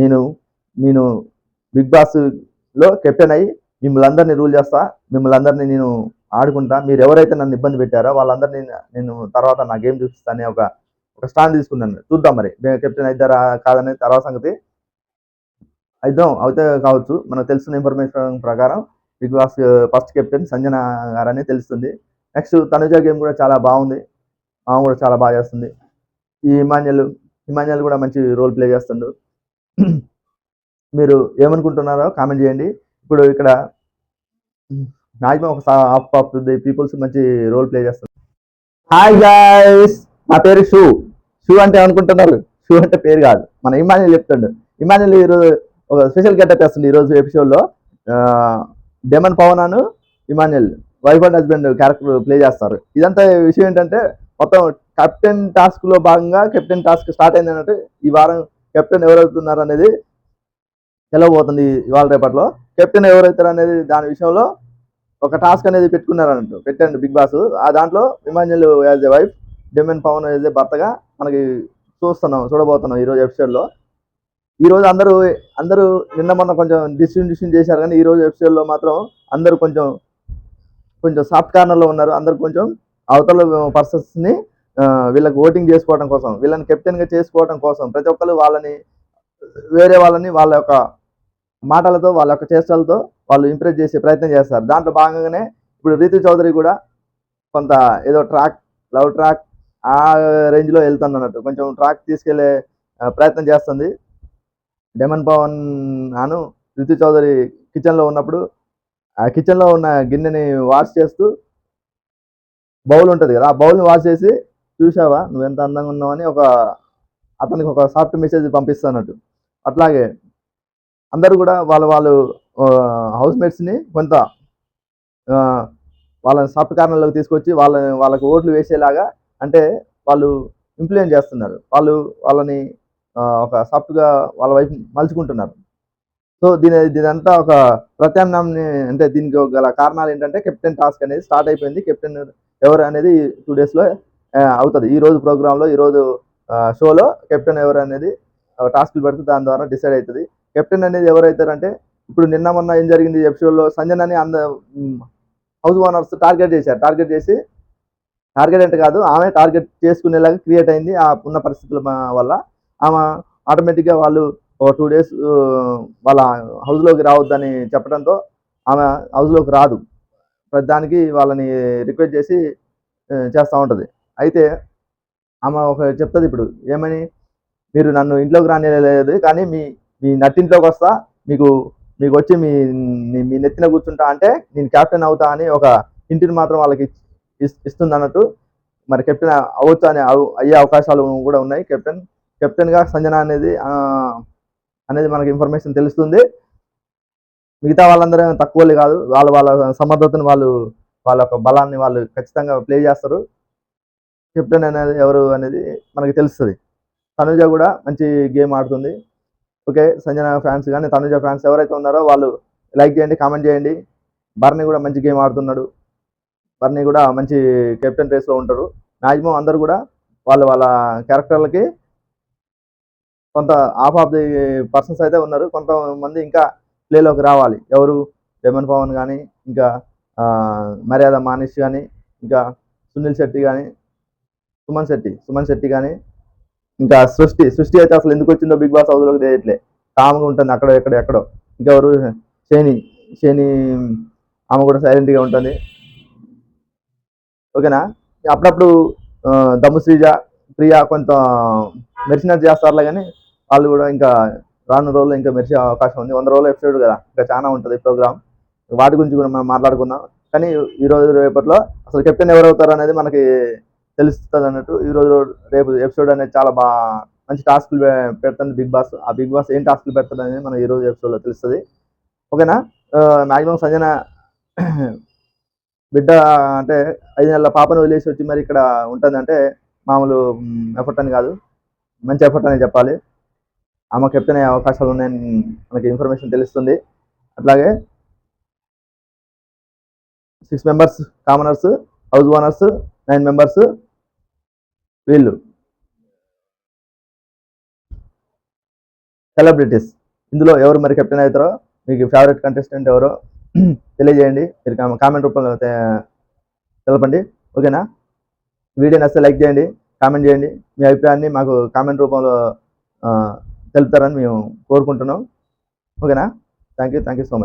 నేను నేను బిగ్ బాస్లో కెప్టెన్ అయ్యి మిమ్మల్ని అందరినీ రూల్ చేస్తా మిమ్మల్ని అందరినీ నేను ఆడుకుంటా. మీరు ఎవరైతే నన్ను ఇబ్బంది పెట్టారో వాళ్ళందరినీ నేను తర్వాత నా గేమ్ చూపిస్తానే ఒక ఒక స్టాండ్ తీసుకున్నాను. చూద్దాం మరి. కెప్టెన్ అవుతారా కాదని తర్వాత సంగతి. అయిద్దాం. అయితే కావచ్చు. మనకు తెలిసిన ఇన్ఫర్మేషన్ ప్రకారం Bigg Boss first captain Sanjana గారని తెలుస్తుంది. నెక్స్ట్ తనుజ గేమ్ కూడా చాలా బాగుంది. ఆమె కూడా చాలా బాగా చేస్తుంది. ఈ హిమాన్యల్ హిమాన్యల్ కూడా మంచి రోల్ ప్లే చేస్తుండు. మీరు ఏమనుకుంటున్నారో కామెంట్ చేయండి. ఇప్పుడు ఇక్కడ మ్యాక్సిమం ఒక హాఫ్ ఆఫ్ ది పీపుల్స్ మంచి రోల్ ప్లే చేస్తారు. హాయ్ గాయస్ నా పేరు షూ. షూ అంటే ఏమనుకుంటున్నారు? షూ అంటే పేరు కాదు. మన ఇమాన్యుల్ చెప్తుండు. ఇమాన్యుల్ ఈరోజు ఒక స్పెషల్ గెటప్ వేస్తుంది ఈరోజు ఎపిసోడ్లో Demon Pavan Emmanuel wife and husband character play చేస్తారు. ఇదంతా విషయం ఏంటంటే మొత్తం కెప్టెన్ టాస్క్లో భాగంగా కెప్టెన్ టాస్క్ స్టార్ట్ అయింది అన్నట్టు ఈ వారం కెప్టెన్ ఎవరవుతున్నారు అనేది తెలవబోతుంది ఇవాళ రేపట్లో. కెప్టెన్ ఎవరైతారు అనేది దాని విషయంలో ఒక టాస్క్ అనేది పెట్టుకున్నారు అన్నట్టు పెట్టండి బిగ్ బాస్. ఆ దాంట్లో Emmanuel as a wife Demon Pavan as a భర్తగా మనకి చూస్తున్నాం చూడబోతున్నాం ఈరోజు ఎపిసోడ్లో. ఈ రోజు అందరూ అందరూ నిన్న మొన్న కొంచెం డిసిషన్ డిసిషన్ చేశారు కానీ ఈ రోజు ఎపిసోడ్లో మాత్రం అందరూ కొంచెం కొంచెం సాఫ్ట్ కార్నర్లో ఉన్నారు. అందరూ కొంచెం అవతల పర్సన్స్ని వీళ్ళకి ఓటింగ్ చేసుకోవడం కోసం వీళ్ళని కెప్టెన్గా చేసుకోవడం కోసం ప్రతి ఒక్కరు వాళ్ళని వేరే వాళ్ళని వాళ్ళ యొక్క మాటలతో వాళ్ళ యొక్క చేష్టలతో వాళ్ళు ఇంప్రెస్ చేసే ప్రయత్నం చేస్తారు. దాంట్లో భాగంగానే ఇప్పుడు రీతు చౌదరి కూడా కొంత ఏదో ట్రాక్ లవ్ ట్రాక్ ఆ రేంజ్లో వెళ్తుంది అన్నట్టు. కొంచెం ట్రాక్ తీసుకెళ్ళే ప్రయత్నం చేస్తుంది. డెమన్ పవన్ అను రితు చౌదరి కిచెన్లో ఉన్నప్పుడు ఆ కిచెన్లో ఉన్న గిన్నెని వాష్ చేస్తూ బౌల్ ఉంటుంది కదా ఆ బౌల్ని వాష్ చేసి చూసావా నువ్వు ఎంత అందంగా ఉన్నావని ఒక అతనికి ఒక సాఫ్ట్ మెసేజ్ పంపిస్తున్నట్టు అట్లాగే అందరూ కూడా వాళ్ళ వాళ్ళు హౌస్ మేట్స్ని కొంత వాళ్ళని సాఫ్ట్ కార్నర్లోకి తీసుకొచ్చి వాళ్ళ వాళ్ళకి ఓట్లు వేసేలాగా అంటే వాళ్ళు ఇంప్లిమెంట్ చేస్తున్నారు. వాళ్ళు వాళ్ళని ఒక సాఫ్ట్గా వాళ్ళ వైపు మలుచుకుంటున్నారు. సో దీని దీనంతా ఒక ప్రత్యామ్నాయాన్ని అంటే దీనికి గల కారణాలు ఏంటంటే కెప్టెన్ టాస్క్ అనేది స్టార్ట్ అయిపోయింది. కెప్టెన్ ఎవరు అనేది టూ డేస్లో అవుతుంది. ఈ రోజు ప్రోగ్రాంలో ఈరోజు షోలో కెప్టెన్ ఎవరు అనేది టాస్క్లు పెడితే దాని ద్వారా డిసైడ్ అవుతుంది కెప్టెన్ అనేది ఎవరైతారంటే ఇప్పుడు నిన్న మొన్న ఏం జరిగింది ఎపిసోడ్లో అని అంద హౌస్ ఓనర్స్ టార్గెట్ చేశారు. టార్గెట్ చేసి టార్గెట్ అంటే కాదు ఆమె టార్గెట్ చేసుకునేలాగా క్రియేట్ అయింది ఆ ఉన్న పరిస్థితుల వల్ల. ఆమె ఆటోమేటిక్గా వాళ్ళు ఒక టూ డేస్ వాళ్ళ హౌస్లోకి రావద్దని చెప్పడంతో ఆమె హౌస్లోకి రాదు. ప్రతిదానికి వాళ్ళని రిక్వెస్ట్ చేసి చేస్తూ ఉంటుంది. అయితే ఆమె ఒక చెప్తుంది ఇప్పుడు ఏమని? మీరు నన్ను ఇంట్లోకి రానిలేదు కానీ మీ మీ నట్టింట్లోకి వస్తా మీకు మీకు వచ్చి మీ మీ- నెత్తిన కూర్చుంటా అంటే నేను కెప్టెన్ అవుతా అని ఒక ఇంటిని మాత్రం వాళ్ళకి ఇస్తుంది అన్నట్టు మరి కెప్టెన్ అవ్వచ్చు అనే అయ్యే అవకాశాలు కూడా ఉన్నాయి. కెప్టెన్ కెప్టెన్గా సంజన అనేది అనేది మనకి ఇన్ఫర్మేషన్ తెలుస్తుంది. మిగతా వాళ్ళందరూ తక్కువలు తక్కువ వాళ్ళు కాదు. వాళ్ళ వాళ్ళ సమర్థతను వాళ్ళు వాళ్ళ యొక్క బలాన్ని వాళ్ళు ఖచ్చితంగా ప్లే చేస్తారు. కెప్టెన్ అనేది ఎవరు అనేది మనకి తెలుస్తుంది. తనుజ కూడా మంచి గేమ్ ఆడుతుంది. ఓకే సంజన ఫ్యాన్స్ కానీ తనుజ ఫ్యాన్స్ ఎవరైతే ఉన్నారో వాళ్ళు లైక్ చేయండి కామెంట్ చేయండి. బర్నీ కూడా మంచి గేమ్ ఆడుతున్నాడు. బర్నీ కూడా మంచి కెప్టెన్ రేస్లో ఉంటారు. మ్యాక్సిమం అందరు కూడా వాళ్ళ వాళ్ళ క్యారెక్టర్లకి కొంత హాఫ్ ఆఫ్ ది పర్సన్స్ అయితే ఉన్నారు. కొంతమంది ఇంకా ప్లేలోకి రావాలి. ఎవరు? డెమన్ పవన్ కానీ ఇంకా మర్యాద మానిష్ కానీ ఇంకా సునీల్ శెట్టి కానీ సుమన్ శెట్టి సుమన్ శెట్టి కానీ ఇంకా సృష్టి సృష్టి అయితే అసలు ఎందుకు వచ్చిందో బిగ్ బాస్ హౌస్లోకి తెలియట్లే. కామ్గా ఉంటుంది అక్కడ ఎక్కడ ఎక్కడో. ఇంకెవరు శని శని ఆమె కూడా సైలెంట్గా ఉంటుంది. ఓకేనా? అప్పుడప్పుడు దమ్ము శ్రీజ ప్రియా కొంత మెరిసినట్టు చేస్తారులే కానీ వాళ్ళు కూడా ఇంకా రాను రోజుల్లో ఇంకా మెరిసే అవకాశం ఉంది. వంద రోజుల ఎపిసోడ్ కదా. ఇంకా చాలా ఉంటుంది ప్రోగ్రామ్. వాటి గురించి కూడా మనం మాట్లాడుకుందాం. కానీ ఈ రోజు రేపట్లో అసలు కెప్టెన్ ఎవరు అవుతారు అనేది మనకి తెలుస్తుంది అన్నట్టు ఈ రోజు రేపు ఎపిసోడ్ అనేది చాలా బాగా మంచి టాస్క్లు పెడుతుంది బిగ్ బాస్. ఆ బిగ్ బాస్ ఏం టాస్క్లు పెడుతుంది అనేది మనం ఈ రోజు ఎపిసోడ్లో తెలుస్తుంది. ఓకేనా? మ్యాక్సిమం సంజన బిడ్డ అంటే ఐదు నెలల పాపను వదిలేసి వచ్చి మరి ఇక్కడ ఉంటుంది అంటే మామూలు ఎఫర్ట్ అని కాదు. మంచి ఎఫర్ట్ అని చెప్పాలి. ఆమె కెప్టెన్ అయ్యే అవకాశాలు ఉన్నాయని మనకి ఇన్ఫర్మేషన్ తెలుస్తుంది. అట్లాగే six members commoners house owners nine members వీళ్ళు. సెలబ్రిటీస్ ఇందులో ఎవరు మరి కెప్టెన్ అవుతారో మీకు ఫేవరెట్ కంటెస్టెంట్ ఎవరో తెలియజేయండి. మీరు కామెంట్ రూపంలో తెలపండి. ఓకేనా? వీడియో నచ్చితే లైక్ చేయండి కామెంట్ చేయండి. మీ అభిప్రాయాన్ని మాకు కామెంట్ రూపంలో తెలుపుతారని మేము కోరుకుంటున్నాం. ఓకేనా? Thank you thank you so much